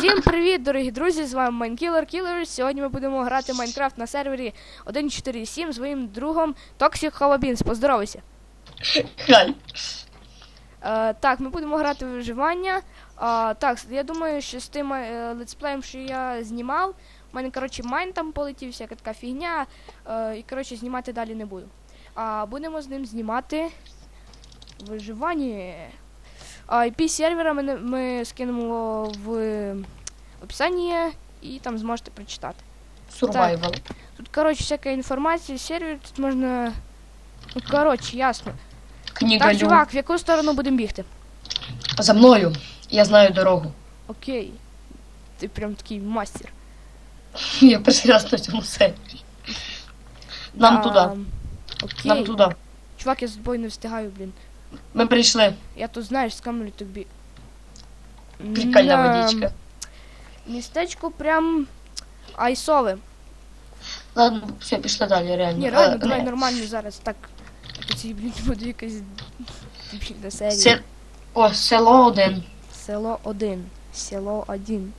Всім привіт, дорогі друзі! З вами Майнкілер Кілер. Сьогодні ми будемо грати в Майнкрафт на сервері 1.4.7 з моїм другом Toxic Холобінс. Поздоровайся. Хай. Е, так, ми будемо грати в виживання. Е, так, я думаю, що з тим е, летсплеєм, що я знімав, у мене, коротше, майн там полетів, всяка така фігня. Е, і, коротше, знімати далі не буду. А будемо з ним знімати виживання. А IP сервера ми, ми скинемо в описанні і там зможете прочитати. Сурвайвал. Тут, коротше, всяка інформація, сервер, тут можна. Ну, коротше, ясно. Книга Так, чувак, в яку сторону будемо бігти? За мною. Я знаю дорогу. Окей. Ти прям такий мастер. Я перший раз на цьому сервері. Нам А, туди. Окей. Нам туди. Чувак, я з тобою не встигаю, блін. Ми прийшли. Я тут знаєш, скамлю тобі. Прикольна Да, водичка. Містечко прям айсове. Ладно, все, пішли далі, реально. Ні, реально, давай нормально зараз. Так. А Ці, блін, буде якась дебільна серія. Се... О, село один. Село 1. Село 1.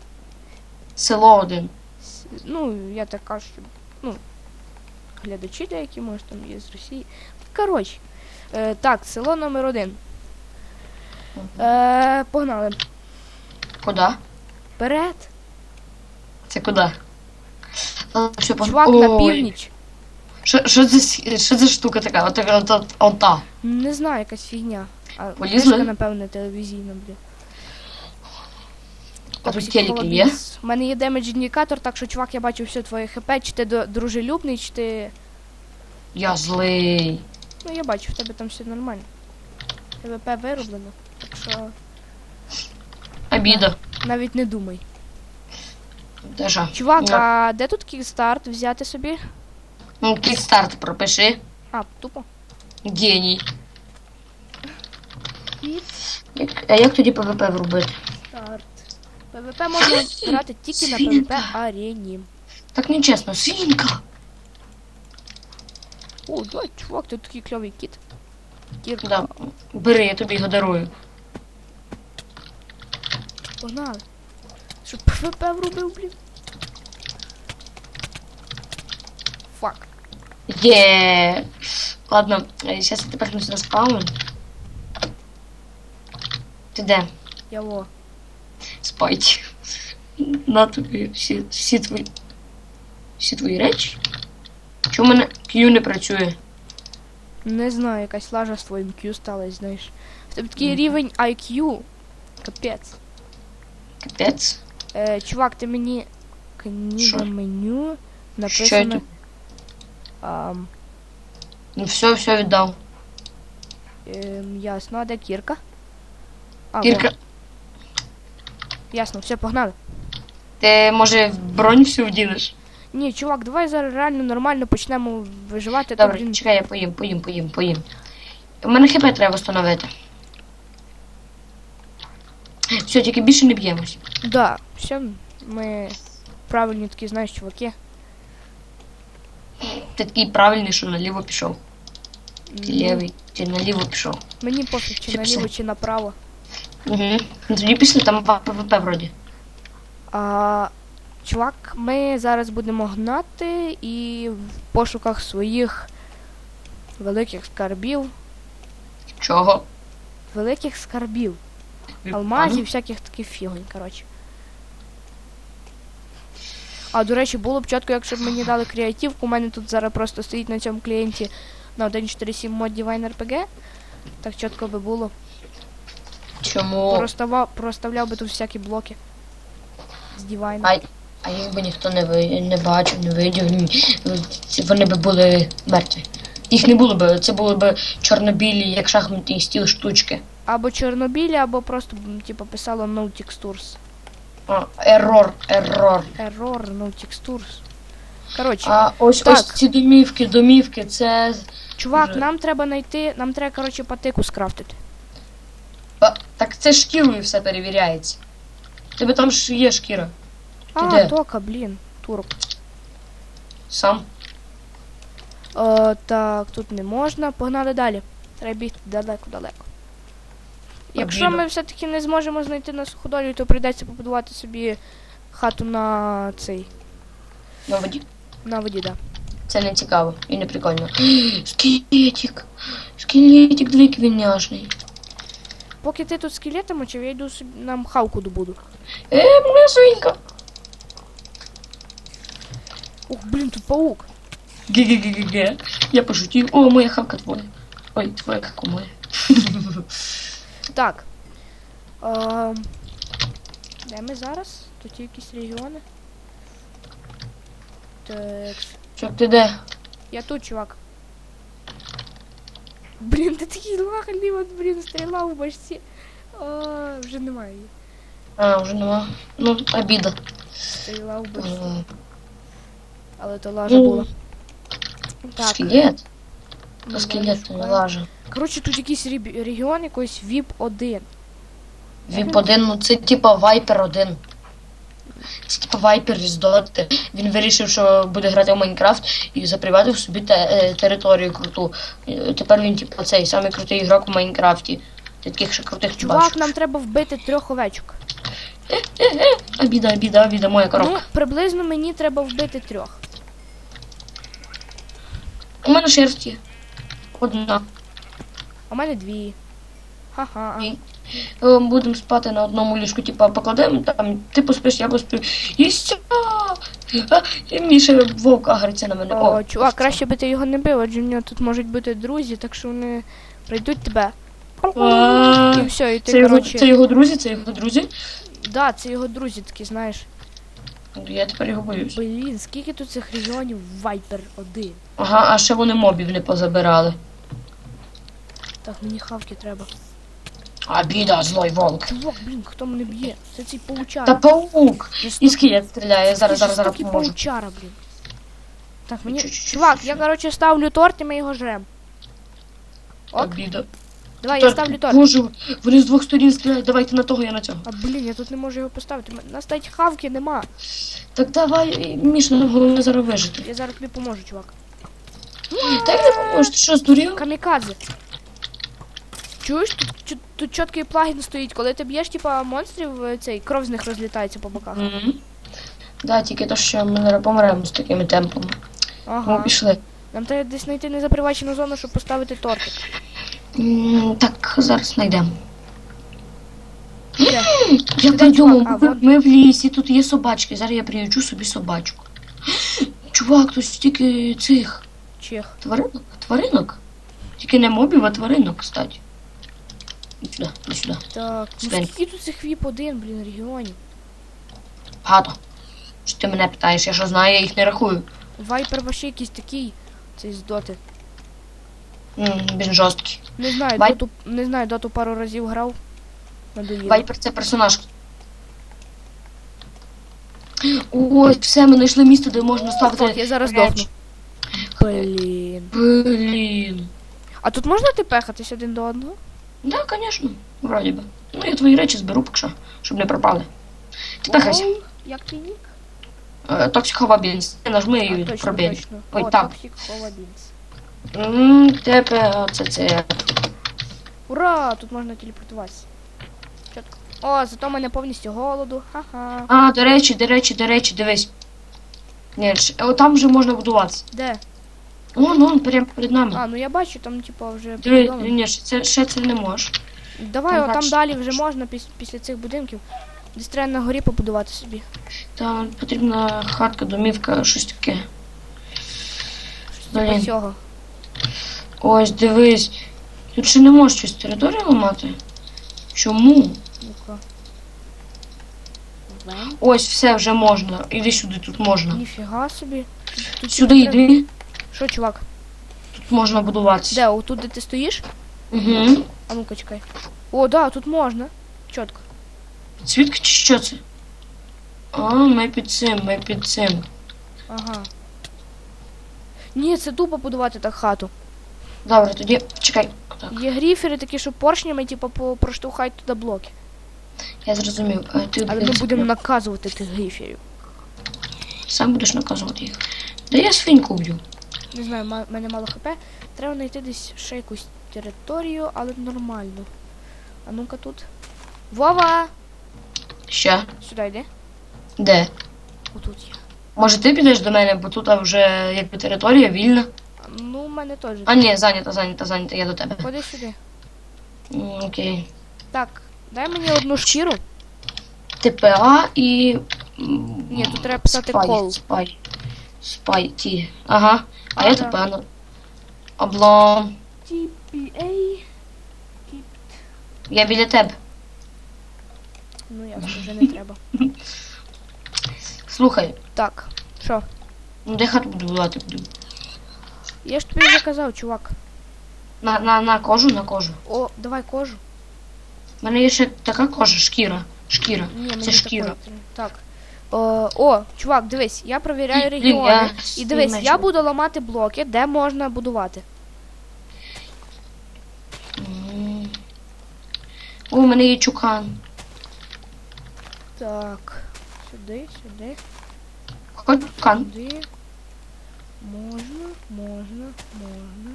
Село один. С- Ну, я так кажу, що, ну, глядачі деякі, може, там є з Росії. Коротше. Е, так, село номер один. Е, погнали. Куди? Вперед. Це куди? Що, пог- Чувак на Ой. північ. Що, що, за, с- що за штука така? От, от, от, от та. Не знаю, якась фігня. А Полізли? книжка, напевне, телевізійна, блін. А тут телеки є? У мене є демедж індикатор, так що, чувак, я бачу все твоє хп, чи ти до- дружелюбний, чи ти. Я злий. Ну, я бачу, в тебе там все нормально. ТВП вироблено. Так що Обіда. навіть не думай. Держа. Чувак, Ну, а де тут кікстарт взяти собі? Ну, кікстарт пропиши. А, тупо. Геній. Як, а як тоді ПВП врубити? Старт. ПВП можна грати тільки на ПВП арені. Так нечесно, свинка. О, давай, чувак, ти такий кльовий кіт. Кірка, Да. Бери, я тобі його дарую. погнали. Щоб ПВП врубив, блін. Фак. Є. Ладно, зараз я тепер на спаун. Ти де? Я во. Спать. На тобі всі, всі твої. Всі твої речі? Чому мене Q не працює? Не знаю, якась лажа з твоїм Q сталась, знаєш. В тебе такий Мгм. рівень IQ. Капець. Капець. Е, чувак, ти мені книга Що? меню Що написано. тут? Ам, Ну все, все віддав. ем, ясно, а де кірка? А, Кірка, ясно, все, погнали. ти може в бронь всю вдінеш? Ні, чувак, давай зараз реально нормально почнемо виживати. Добре, блін, чекай, я поїм, поїм, поїм, поїм. У мене хп треба встановити. Все, тільки більше не б'ємось. Да, все, ми правильні такі, знаєш, чуваки. Ти такий правильний, що наліво пішов. Ти лівий, ти наліво пішов. Мені пофіг, чи Чи наліво, пси? чи направо. Угу. Тоді пішли, там ПВП вроді. А, чувак, ми зараз будемо гнати і в пошуках своїх великих скарбів. Чого? Великих скарбів. Алмазів, всяких таких фігонь, коротше. А, до речі, було б чітко, якщо б мені дали креативку. У мене тут зараз просто стоїть на цьому клієнті на 1.4.7 мод Divine RPG. Так чітко би було. Чому? Проставав, проставляв би тут всякі блоки. З Divine. А, а якби ніхто не, ви, не бачив, не видів, ні, вони би були мертві. Їх не було б, це були б чорнобілі, як шахматний стіл штучки. Або чорнобілі, або просто, типу, писало no textures. А, ерор, ерор. Error, no textures. Коротше, А ось Так. ось ці домівки, домівки, це. чувак, вже- нам треба знайти, нам треба, коротше, патику скрафтити. А, так це шкірою все перевіряється. Тебе там ж є шкіра. А, де? тока, блін, турок. Сам. Е, так, тут не можна. Погнали далі. Треба бігти далеко-далеко. Якщо ми все-таки не зможемо знайти на суходолі, то прийдеться побудувати собі хату на цей. На воді. На воді, да. Це не цікаво і не прикольно. Скелетик. Скелетик двійки. Поки ти тут скелети мочив, я йду собі нам хавку добуду. Е, моя свинька. Ух, блін, тут паук. Ге-ге-ге-ге-ге. Я пошутив. О, моя хавка твоя. Ой, твоя как моя. Так. Ем, де ми зараз? Тут є якісь регіони. Так. Чок, ти де? Я тут, чувак. Блін, ти такий лахальний, от, блін, стріла у башці. А, вже немає її. А, вже нема. Ну, обіда. Стріла у башці. Е, Але то лажа Ну, була. Так. Скелет? ну, Та скелет не шукаю. лаже. Коротше, тут якийсь регіон, якийсь VIP 1. Віп один, ну це типа Вайпер один. Це типа Вайпер із Доти. Він вирішив, що буде грати в Майнкрафт і заприватив собі те, е, територію круту. Е, Тепер він, типа, цей самий крутий ігрок в Майнкрафті. Ти таких ще крутих Чувак, бачиш. нам треба вбити трьох овечок. Обіда, обіда, обіда, моя Ну, коробка. приблизно мені треба вбити трьох. У мене шерсть є. Одна. А в мене дві. Ха-ха. Е, Будемо спати на одному ліжку, типа покладемо, там ти поспиш, я посплю. І все. А, І Міша вовк агриться на мене. О, чувак, краще би ти його не бив, адже в нього тут можуть бути друзі, так що вони прийдуть тебе. А, І все, і ти, Це його, коротше. це його друзі, це його друзі. Да, це його друзі такі, знаєш. Я тепер його боюсь. Блін, скільки тут цих регіонів Viper 1. Ага, а ще вони мобів не позабирали. Так, мені хавки треба. А біда, злой волк. Чувак, блін, хто мене б'є? Це цей паучара. Та паук! Жорстокий- І скелет стріляє. Зараз, зараз, зараз поможу. паучара, блін. Так, мені. Чувак, я, коротше, ставлю торт і ми його жрем. Ок, біда. Давай, я ставлю торт. Боже, вони з двох сторін стріляють. Давайте на того, я на цього. А блін, я тут не можу його поставити. У нас навіть хавки нема. Так давай, Міш, нам головне зараз вижити. Я зараз тобі поможу, чувак. Та як не поможеш, ти що, здурів? Камікадзе. Чуєш, тут, чу- тут чіткий плагін стоїть. Коли ти б'єш, типа, монстрів, е, цей кров з них розлітається по боках. Мгм. Да, тільки то, що ми зараз помремо з такими темпами. Ми Ага. пішли. Нам треба десь знайти незапривачену зону, щоб поставити тортик. М, Так, зараз знайдемо. Де? Я Де придумав, чувак? А, ми, в лісі, тут є собачки. Зараз я приїжджу собі собачку. Чувак, тут стільки цих Чех. тваринок. Тваринок. Тільки не мобів, а тваринок, кстати. Іди сюди, іди сюди. Так, ну скільки тут цих віп один, блін, регіонів. Багато. Що ти мене питаєш? Я що знаю, я їх не рахую. Вайпер вообще якийсь такий. Цей з доти. Він жорсткий. Не знаю, Вай- доту, не знаю, доту пару разів грав. Надоїло. Вайпер це персонаж. Ой, все, ми знайшли місце, де можна ставити. Так, я зараз дохну. Блін. Блін. А тут можна ти пехатись один до одного? Да, звісно, вроді би. Ну, я твої речі зберу поки що, щоб не пропали. Ти пехайся. Як твій нік? Токсик Ховабінс. Ти нажми і пробій. Ой, так. Toxic Holobins. М, Тебе це це. Ура! Тут можна телепортуватися. Чітко. О, зато мене повністю голоду. Ха-ха. А, до речі, до речі, до речі, дивись. Ні, ж- там вже можна будуватися. Де? Вон, вон, прямо перед нами. А, ну я бачу, там типа вже Диви, побудовано. ні, це, ще це не можеш. Давай, там о, там бачиш. далі вже можна піс- після цих будинків. Десь треба на горі побудувати собі. Там потрібна хатка, домівка, щось таке. Типа Блін. цього. Ось, дивись. Тут ще не можеш щось територію ламати. Чому? Ну-ка. Ось, все вже можна. Іди сюди, тут можна. Ніфіга собі. Тут, тут Сюди треба- йди, Що, чувак? тут можна будуватися. Де? Отут, де ти стоїш? Угу. А ну-ка, чекай. О, да, тут можна. Чітко. Свідки чи що це? А, ми під цим, ми під цим. Ага. Ні, це тупо будувати так хату. Добре, тоді чекай. Так, Є гріфери такі, що поршнями, типу, проштовхають туди блоки. я зрозумів. А ти Але ми будемо наказувати тих гріферів. сам будеш наказувати їх. Да я свиньку вб'ю. Не знаю, в мене мало хп. Треба знайти десь ще якусь територію, але нормально. А ну-ка тут. Вова! Ще. Сюди йди. Де? Отут є. Може ти підеш до мене, бо тут вже якби територія вільна. Ну, в мене теж. А ні, зайнята, зайнята, зайнята, я до тебе. Ходи сюди. М, Окей. Так, дай мені одну шкіру. ТПА і. м, Ні, тут треба писати спай, кол. Спай. Спай ті. Ага. А я Ага. ТПА. на- Облом. TPA. Я біля тебе. Ну, ясно, вже не треба. Слухай, Так, що? ну де хату будувати буду? Я ж тобі вже казав, чувак. На, на, на кожу, на кожу. О, давай кожу. У мене є ще така кожа, шкіра. Шкіра. Ні, Це шкіра. такої. Так. О, о, чувак, дивись, я провіряю регіони. я І дивись, я буду ламати блоки, де можна будувати. О, у мене є чукан. Так. Сюди, сюди, Хоч чукан. сюди. Можна, можна, можна.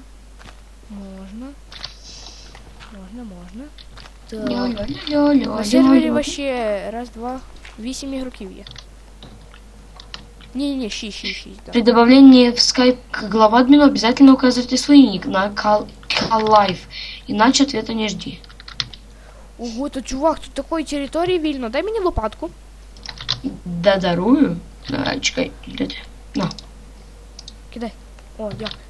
Можна. Можна, можна. Так. Льо-льо-льо-льо-льо. На сервері вообще раз, два, вісім ігроків є. Ні, ні, шість, шість, шість, При так. добавлении в Skype к главадмину обязательно указывайте свой ник на Call, Call Life, иначе ответа не жди. Ого, то чувак, тут такої території вільно. Дай мені лопатку. Да дарую. А, чекай, де ти? На. Кидай. О, дякую.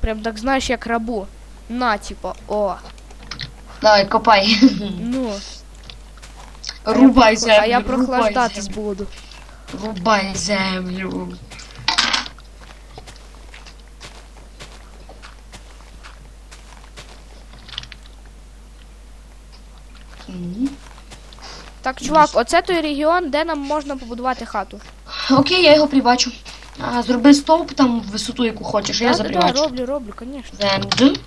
Прям так знаєш, як рабу. На, типа, о. Давай, копай. Ну. Рубай а я прохлаждатись буду. Рубай землю. Так, чувак, оце той регіон, де нам можна побудувати хату. Окей, я його прибачу. А, зроби стовп там в висоту, яку хочеш, я да, да, роблю, роблю, конечно. Венд.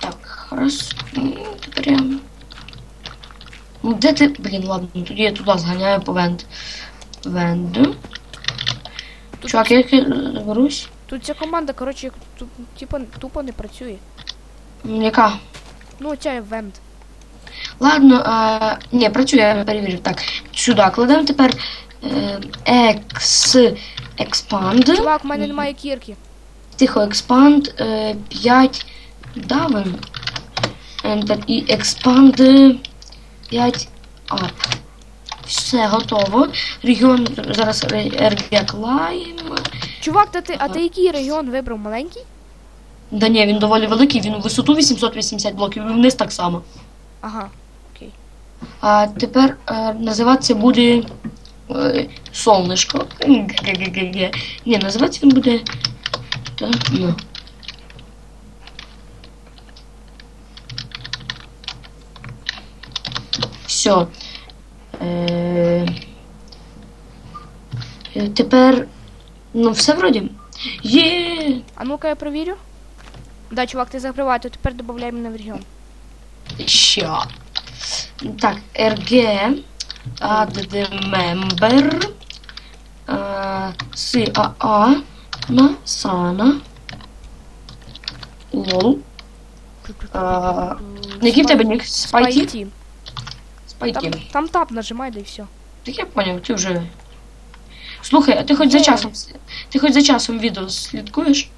Так, раз. М, Тепер я. Ну де ти. Блін, ладно, тоді я туди зганяю по венд. Венд. Тут, Чувак, я заберусь. тут ця команда, коротше, тут, типа, тупо не працює. М, Яка? Ну, ця евент. Ладно, а, ні, працює, я перевірив. Так, сюди кладемо тепер екс експанд. Чувак, в мене немає кірки. Тихо, експанд 5 давен. Enter і експанд 5 up. Все готово. Регіон зараз Climb. Чувак, та ти, а ти який регіон вибрав? Маленький? Да ні, він доволі великий, він у висоту 880 блоків і вниз так само. Ага, окей. А тепер е, називатися буде е, Солнышко. Ге-ге-ге-ге. Ні, називатися він буде. Та, ну. Все. Е, е, тепер. Ну, все вроді. Є. А ну-ка я провірю. Да, чувак, ти закривай, то тепер додай мене в регіон. Ща. Так, RG, add the member, uh, CAA, на Sana, лол. Який в тебе нік? Спайті? Спайті. Там, тап нажимай, да і все. Так я поняв, ти вже. Слухай, а ти хоч за Є. часом. Ти хоч за часом відео слідкуєш?